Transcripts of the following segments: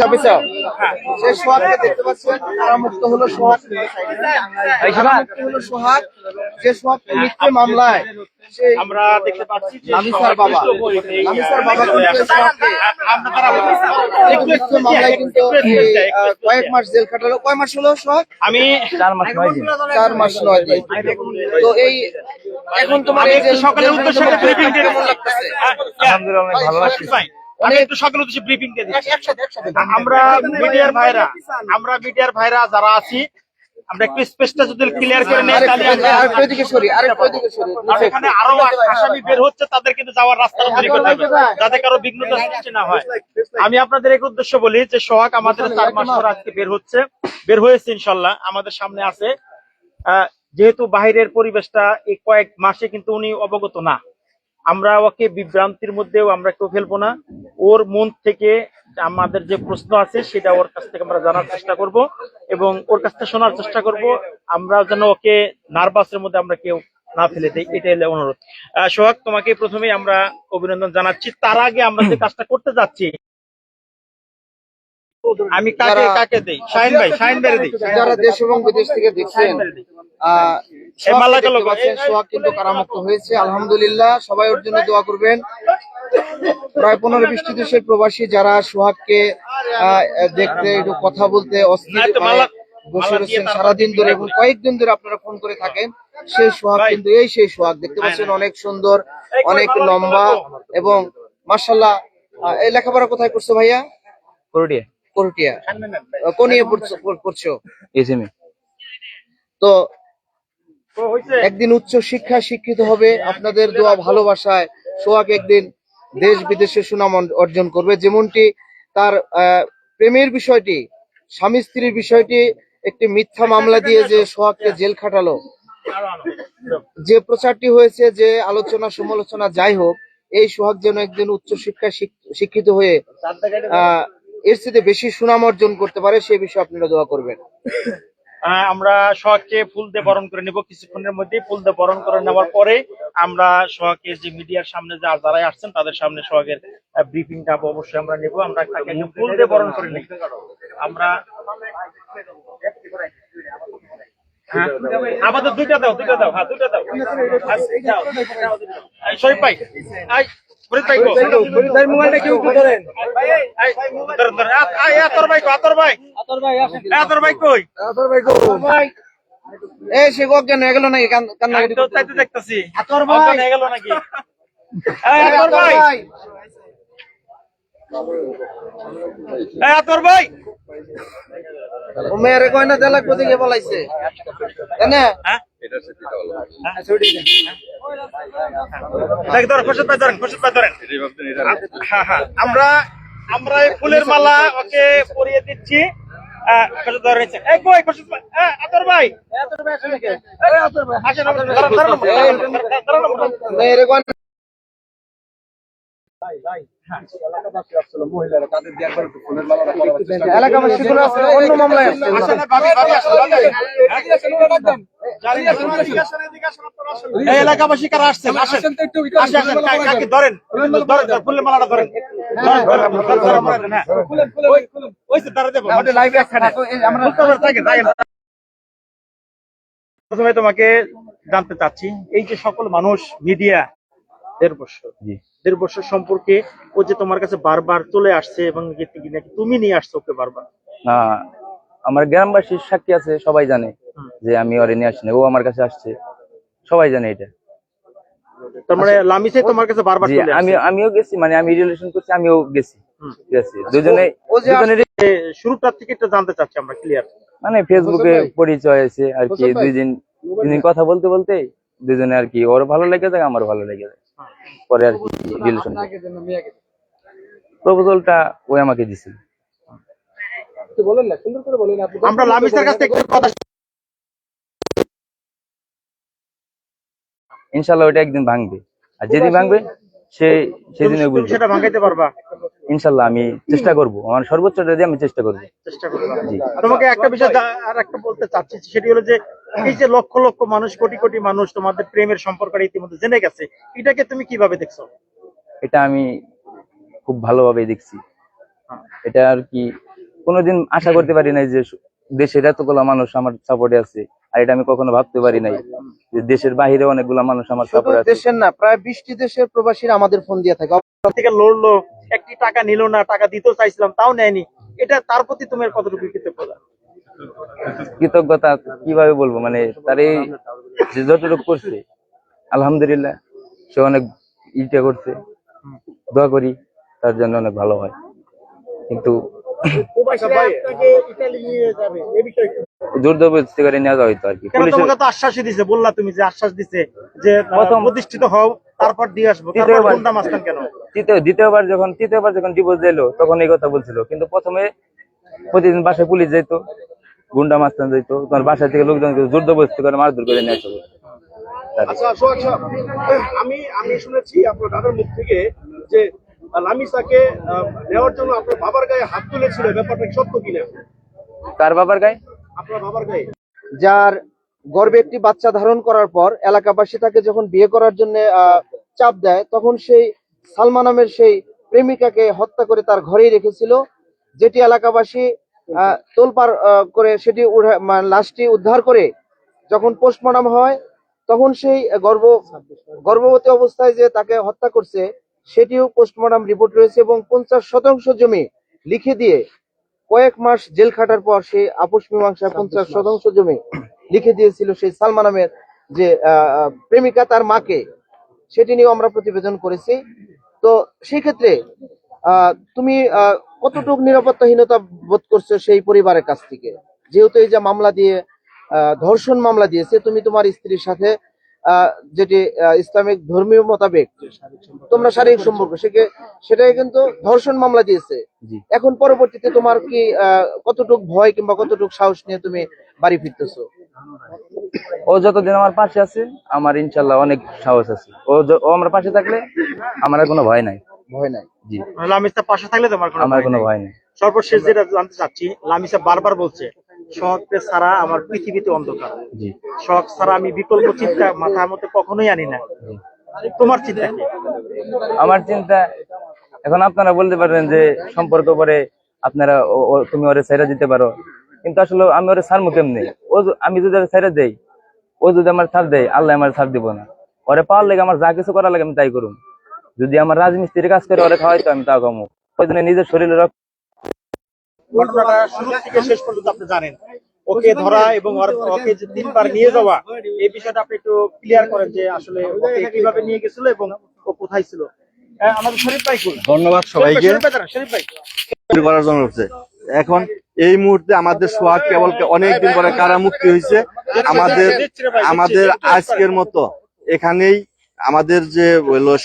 Officer সেই সোহাগকে দেখতে পাচ্ছেন হলো সোহাগ। কারামুক্ত হলো সোহাগ যে সোহাগকে মিথ্যে মামলায় আমরা দেখতে পাচ্ছি যে বাবা। লামিসার বাবা কিন্তু এই সোহাগকে এই মিথ্যে মামলায় কিন্তু কয়েক মাস জেল খাটালো কয় মাস হলো সোহাগ? আমি চার মাস নয় দিন। চার মাস নয় দিন। তো এই এখন তোমার এই যে সকালের উদ্দেশ্যে কেমন লাগতেছে? আলহামদুলিল্লাহ অনেক ভালো লাগছে আমি একটু সকালের উদ্দেশ্যে ব্রিফিং দিয়ে আমরা মিডিয়ার ভাইরা আমরা মিডিয়ার ভাইরা যারা আছি আমরা একটু স্পেসটা যদি ক্লিয়ার করে নেই তাহলে আমরা আরেকটু এদিকে সরি আরেকটু এদিকে সরি। আর এখানে আরও আসামি বের হচ্ছে তাদের কিন্তু যাওয়ার রাস্তা তৈরি করতে হবে যাতে কারও বিঘ্নতা সৃষ্টি না হয়। আমি আপনাদের এক উদ্দেশ্য বলি যে সোহাগ আমাদের চার মাস পর আজকে বের হচ্ছে বের হয়েছে ইনশাল্লাহ আমাদের সামনে আছে। যেহেতু বাহিরের পরিবেশটা এই কয়েক মাসে কিন্তু উনি অবগত না। আমরা ওকে বিভ্রান্তির মধ্যেও আমরা কেউ ফেলব না। ওর মন থেকে আমাদের যে প্রশ্ন আছে সেটা ওর কাছ থেকে আমরা জানার চেষ্টা করব এবং ওর কাছ থেকে শোনার চেষ্টা করব। আমরা যেন ওকে নার্ভাসের মধ্যে আমরা কেউ না ফেলে দেই এটাই হলো অনুরোধ। সোহাগ তোমাকে প্রথমেই আমরা অভিনন্দন জানাচ্ছি। তার আগে আমরা যে কাজটা করতে যাচ্ছি আমি কাকে কাকে দেই? শাহিন ভাই শাহিন ভাই দিই। যারা দেশ এবং বিদেশ থেকে দেখছেন সোহাগ কিন্তু কারামুক্ত হয়েছে আলহামদুলিল্লাহ। সবাই ওর জন্য দোয়া করবেন। প্রায় পনেরো বিশটি দেশের প্রবাসী যারা সোহাগকে আহ, দেখতে একটু কথা বলতে অস্থির বসে রয়েছেন সারাদিন ধরে এবং কয়েকদিন ধরে আপনারা ফোন করে থাকেন। সেই সোহাগ কিন্তু এই সেই সোহাগ। দেখতে পাচ্ছেন অনেক সুন্দর অনেক লম্বা এবং মার্শাল্লাহ এই লেখাপড়া কোথায় করছ ভাইয়া? করুটিয়া করটিয়া কোন ইয়ে পড়ছো পড়ছো? তো? একদিন উচ্চ শিক্ষা শিক্ষিত হবে, আপনাদের দোয়া ভালোবাসায় সোহাগ একদিন দেশ বিদেশে সুনাম অর্জন- করবে। যেমনটি তার প্রেমের বিষয়টি, স্বামী স্ত্রীর বিষয়টি, একটি মিথ্যা মামলা দিয়ে যে সোহাগকে জেল খাটালো। যে প্রচারটি হয়েছে, যে আলোচনা সমালোচনা যাই হোক, এই সোহাগ যেন একদিন উচ্চ শিক্ষা শিক্ষিত হয়ে, আহ, এর সাথে বেশি সুনাম অর্জন করতে পারে, সে বিষয়ে আপনারা দোয়া করবেন। আমরা সোহাগকে ফুল দিয়ে বরণ করে নেব। কিছুক্ষণের মধ্যে ফুল দিয়ে বরণ করে নেওয়ার পরে আমরা সোহাগকে যে মিডিয়ার সামনে যা যারাই আসছেন তাদের সামনে সোহাগের ব্রিফিংটা অবশ্যই আমরা নেব। আমরা তাকে ফুল দিয়ে বরণ করে নিই। আমরা হ্যাঁ, আমাদের দুইটা দাও দুইটা দাও। হ্যাঁ দুইটা দাও। শরীফ ভাই। আই ভাই মোবাইলটা কেউ ধরেন। ভাই কো, আতর ভাই এ, আতর ভাই কই? এই সে অজ্ঞান গেল নাকি? কান- আমি কান্নাকাটি তো করতে আতর ভাই। গেল নাকি? এই, আতর ভাই। এই, আতর ভাই। ও মেয়েরে কয় না দেলা কোথায় গিয়ে বলাইছে হ্যাঁ? দেখ ধরেন খোরশেদ ভাই ধরেন। খোরশেদ ভাই ধরেন। হ্যাঁ হ্যাঁ। আমরা আমরা এই ফুলের মালা ওকে পরিয়ে দিচ্ছি। এলাকাবাসী অন্য মামলায় আসছে। এই এলাকাবাসী কারা আসছেন? আসেন। আসেন আসেন কাকে ধরেন? ধরেন ফুলের মালাটা ধরেন। হ্যাঁ। ওই- লাইভে আমরা। প্রথমে তোমাকে জানতে চাচ্ছি এই যে সকল মানুষ মিডিয়া দেড় বছর দেড় বছর সম্পর্কে ও যে তোমার কাছে বারবার চলে আসছে এবং নাকি তুমি নিয়ে আসছো ওকে বারবার? না আমার গ্রামবাসীর সাক্ষী আছে সবাই জানে। যে আমি ওরে নিয়ে আসি না ও আমার কাছে আসছে। সবাই জানে এটা। মানে লামিসে তোমার কাছে বারবার চলে আমি আমিও গেছি মানে আমি রিলেশন করছি আমিও গেছি। ঠিক আছে দুজনে ও যে দুজনেরই এ, শুরুটার থেকে একটু জানতে চাচ্ছি আমরা ক্লিয়ার মানে ফেসবুকে পরিচয় হয়েছে আর কি দুই দিন দুই দিন কথা বলতে বলতে দুজনে আর কি ওর ভালো লেগে যায় আমার ভালো লেগে যায় পরে আর কি রিলেশন প্রপোজালটা ওই আমাকে দিছিল। আমরা লামিসের কাছ থেকে কথা ইনশাল্লাহ ওইটা একদিন ভাঙবে। আর যেদিন ভাঙবে সে সেদিনে বুঝবে। সেটা ভাঙাইতে পারবা? ইনশাল্লাহ আমি চেষ্টা করব। আমার সর্বোচ্চটা দিয়ে আমি চেষ্টা করব। চেষ্টা করবা। জি। তোমাকে একটা বিষয় আর একটা বলতে চাচ্ছি সেটি হলো যে এই যে লক্ষ লক্ষ মানুষ কোটি কোটি মানুষ তোমাদের প্রেমের সম্পর্কটা ইতিমধ্যে জেনে গেছে এটাকে তুমি কীভাবে দেখছ? এটা আমি খুব ভালোভাবে দেখছি। এটা আর কি কোনোদিন আশা করতে পারি নাই যে দেশের এতগুলো মানুষ আমার সাপোর্টে আছে আর এটা আমি কখনো ভাবতে পারি নাই যে দেশের বাইরে অনেকগুলো মানুষ আমার সাপোর্টে আছে। দেশের না প্রায় বিশটি দেশের প্রবাসীরা আমাদের ফোন দিয়ে থাকে। থেকে লড়লো একটি টাকা নিল না টাকা দিতেও চাইছিলাম তাও নেয়নি। এটা তার প্রতি তোমার কতটুকু কৃতজ্ঞতা? কৃতজ্ঞতা কীভাবে বলব? মানে তার এই যে যতটুকু করছে আলহামদুলিল্লাহ সে অনেক ইটা করছে। দোয়া করি তার জন্য অনেক ভালো হয়। কিন্তু করে নেওয়া যায় হয়তো আর কি। তোমাকে তো আশ্বাসই দিছে বললা তুমি যে আশ্বাস দিছে যে প্রতিষ্ঠিত হও তারপর দিয়ে আসব। কেন? তৃতীয় দ্বিতীয়বার যখন তৃতীয়বার যখন ডিভোর্স দিল তখন এই কথা বলছিল। কিন্তু প্রথমে প্রতিদিন বাসায় পুলিশ যাইতো গুন্ডা মাস্তান যাইতো তোমার বাসা থেকে লোকজন জোর জবরদস্তি করে মারধর করে নিয়ে আসবে আচ্ছা আমি আমি শুনেছি আপনার দাদার মুখ থেকে যে লামিসাকে নেওয়ার জন্য আপনার বাবার গায়ে হাত তুলেছিল ব্যাপারটা কি সত্য কিনা? কার বাবার গায়ে? আপনার বাবার গায়ে। যার গর্বে একটি বাচ্চা ধারণ করার পর এলাকাবাসী তাকে যখন বিয়ে করার জন্য চাপ দেয় তখন সেই সালমা নামের সেই প্রেমিকাকে হত্যা করে তার ঘরেই রেখেছিল যেটি এলাকাবাসী আহ, করে সেটি মানে লাশটি উদ্ধার করে যখন পোস্টমর্টম হয় তখন সেই গর্ভ গর্ভবতী অবস্থায় যে তাকে হত্যা করছে সেটিও পোস্টমর্টম রিপোর্ট রয়েছে এবং পঞ্চাশ শতাংশ জমি লিখে দিয়ে কয়েক মাস জেল খাটার পর সে আপোষ মীমাংসায় পঞ্চাশ শতাংশ জমি লিখে দিয়েছিল সেই সালমা নামের যে প্রেমিকা তার মাকে। সেটি নিয়েও আমরা প্রতিবেদন করেছি। তো সেই ক্ষেত্রে আহ, তুমি আহ, কতটুকু নিরাপত্তাহীনতা বোধ করছ সেই পরিবারের কাছ থেকে? যেহেতু এই যে মামলা দিয়ে আহ, ধর্ষণ মামলা দিয়েছে তুমি তোমার স্ত্রীর সাথে যেটি আহ, ইসলামিক ধর্মীয় মোতাবেক তোমরা শারীরিক সম্পর্ক সেকে সেটাই কিন্তু ধর্ষণ মামলা দিয়েছে। এখন পরবর্তীতে তোমার কি আহ, কতটুক ভয় কিংবা কতটুক সাহস নিয়ে তুমি বাড়ি ফিরতেছো? ও যতদিন আমার পাশে আছে আমার ইনশাল্লাহ অনেক সাহস আছে। ও ও আমার পাশে থাকলে আমার আর কোনো ভয় নাই। ভয় নাই। জি। লামিসা পাশে থাকলে তোমার কোনো আমার কোনো ভয় নেই। সর্বশেষ যেটা জানতে চাচ্ছি লামিসা বারবার বলছে শখকে ছাড়া আমার পৃথিবীতে অন্ধকার। শখ ছাড়া আমি বিকল্প চিন্তা মাথার মধ্যে কখনোই আনি না। তোমার চিন্তা কি? আমার চিন্তা এখন আপনারা বলতে পারেন যে সম্পর্ক পরে আপনারা তুমি ওরে ছেড়ে দিতে পারো। কিন্তু আসলে আমি ওরে ছাড়বো কেমনি? ও আমি যদি ওরে ছেড়ে দেই ও যদি আমার ছাড় দেয় আল্লাহ আমার ছাড় দিব না। ওরে পাওয়ার লেগে আমার যা কিছু করার লাগে আমি তাই করুম। যদি আমার রাজমিস্ত্রির কাজ করে ওরে খাওয়াই তো আমি তা কমু ওই জন্য নিজের শরীরে রক্ত ঘটনাটা শুরু থেকে শেষ পর্যন্ত আপনি জানেন। ওকে ধরা এবং ওকে যে তিনবার নিয়ে যাওয়া এই বিষয়টা আপনি একটু ক্লিয়ার করেন যে আসলে ওকে কীভাবে নিয়ে গেছিল এবং ও কোথায় ছিল। আমাদের শরীফ ভাই ধন্যবাদ সবাইকে। শরীফ ভাই করার জন্য এখন এই মুহূর্তে আমাদের সোহাগ কেবল অনেকদিন পরে কারা মুক্তি হয়েছে। আমাদের আমাদের আজকের মতো এখানেই আমাদের যে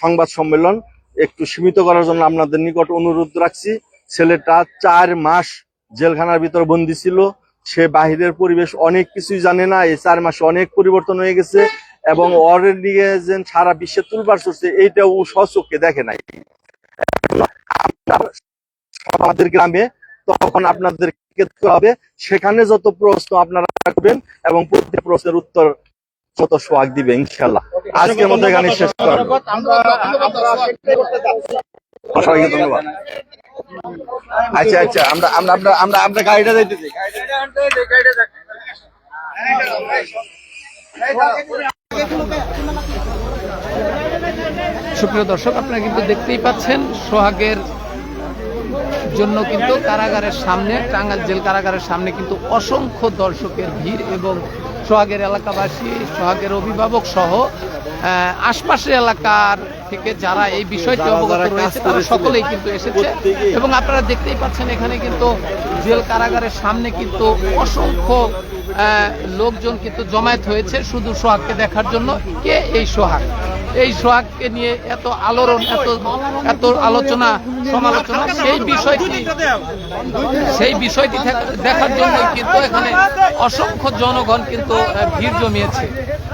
সংবাদ সম্মেলন একটু সীমিত করার জন্য আপনাদের নিকট অনুরোধ রাখছি। ছেলেটা চার মাস জেলখানার ভিতর বন্দি ছিল সে বাহিরের পরিবেশ অনেক কিছুই জানে না এই চার মাসে অনেক পরিবর্তন হয়ে গেছে এবং দিকে যে সারা বিশ্বে তুলবার চলছে এইটা ও সচক্ষে দেখে নাই আমাদের গ্রামে তখন আপনাদের হবে সেখানে যত প্রশ্ন আপনারা রাখবেন এবং প্রত্যেক প্রশ্নের উত্তর যত সোয়াগ দিবে ইনশাল্লাহ আজকের মধ্যে এখানে শেষ করা হলো। ধন্যবাদ। আমরা আমরা সেটাই করতে যাচ্ছি। সবাইকে ধন্যবাদ আচ্ছা আচ্ছা আমরা আমরা আমরা আমরা আমরা গাড়িটা যাইতেছি সুপ্রিয় দর্শক, আপনারা কিন্তু দেখতেই পাচ্ছেন সোহাগের জন্য কিন্তু কারাগারের সামনে, টাঙ্গাইল জেল কারাগারের সামনে কিন্তু অসংখ্য দর্শকের ভিড় এবং সোহাগের এলাকাবাসী, সোহাগের অভিভাবক সহ আশপাশের এলাকার থেকে যারা এই বিষয়টি অবগত রয়েছে তারা সকলেই কিন্তু এসেছে। এবং আপনারা দেখতেই পাচ্ছেন এখানে কিন্তু জেল কারাগারের সামনে কিন্তু অসংখ্য লোকজন কিন্তু জমায়েত হয়েছে শুধু সোহাগকে দেখার জন্য। কে? এই সোহাগ। এই সোহাগকে নিয়ে এত আলোড়ন এত এত আলোচনা সমালোচনা সেই বিষয়টি সেই বিষয়টি দেখার জন্য কিন্তু এখানে অসংখ্য জনগণ কিন্তু ভিড় জমিয়েছে।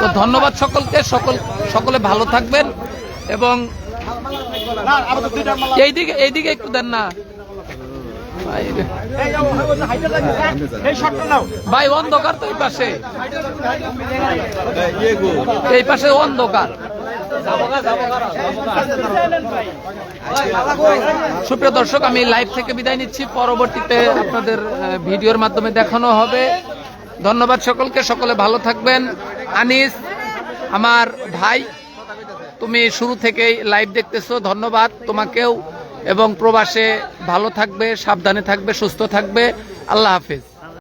তো ধন্যবাদ সকলকে সকল সকলে ভালো থাকবেন এবং এইদিকে এইদিকে একটু দেন না। ভাই, অন্ধকার তো এই পাশে। এই পাশে অন্ধকার। সুপ্রিয় দর্শক আমি লাইভ থেকে বিদায় নিচ্ছি। পরবর্তীতে আপনাদের ভিডিওর মাধ্যমে দেখানো হবে। ধন্যবাদ সকলকে। সকলে ভালো থাকবেন। আনিস আমার ভাই তুমি শুরু থেকেই লাইভ দেখতেছো। ধন্যবাদ। তোমাকেও এবং প্রবাসে ভালো থাকবে সাবধানে থাকবে সুস্থ থাকবে। আল্লাহ হাফিজ।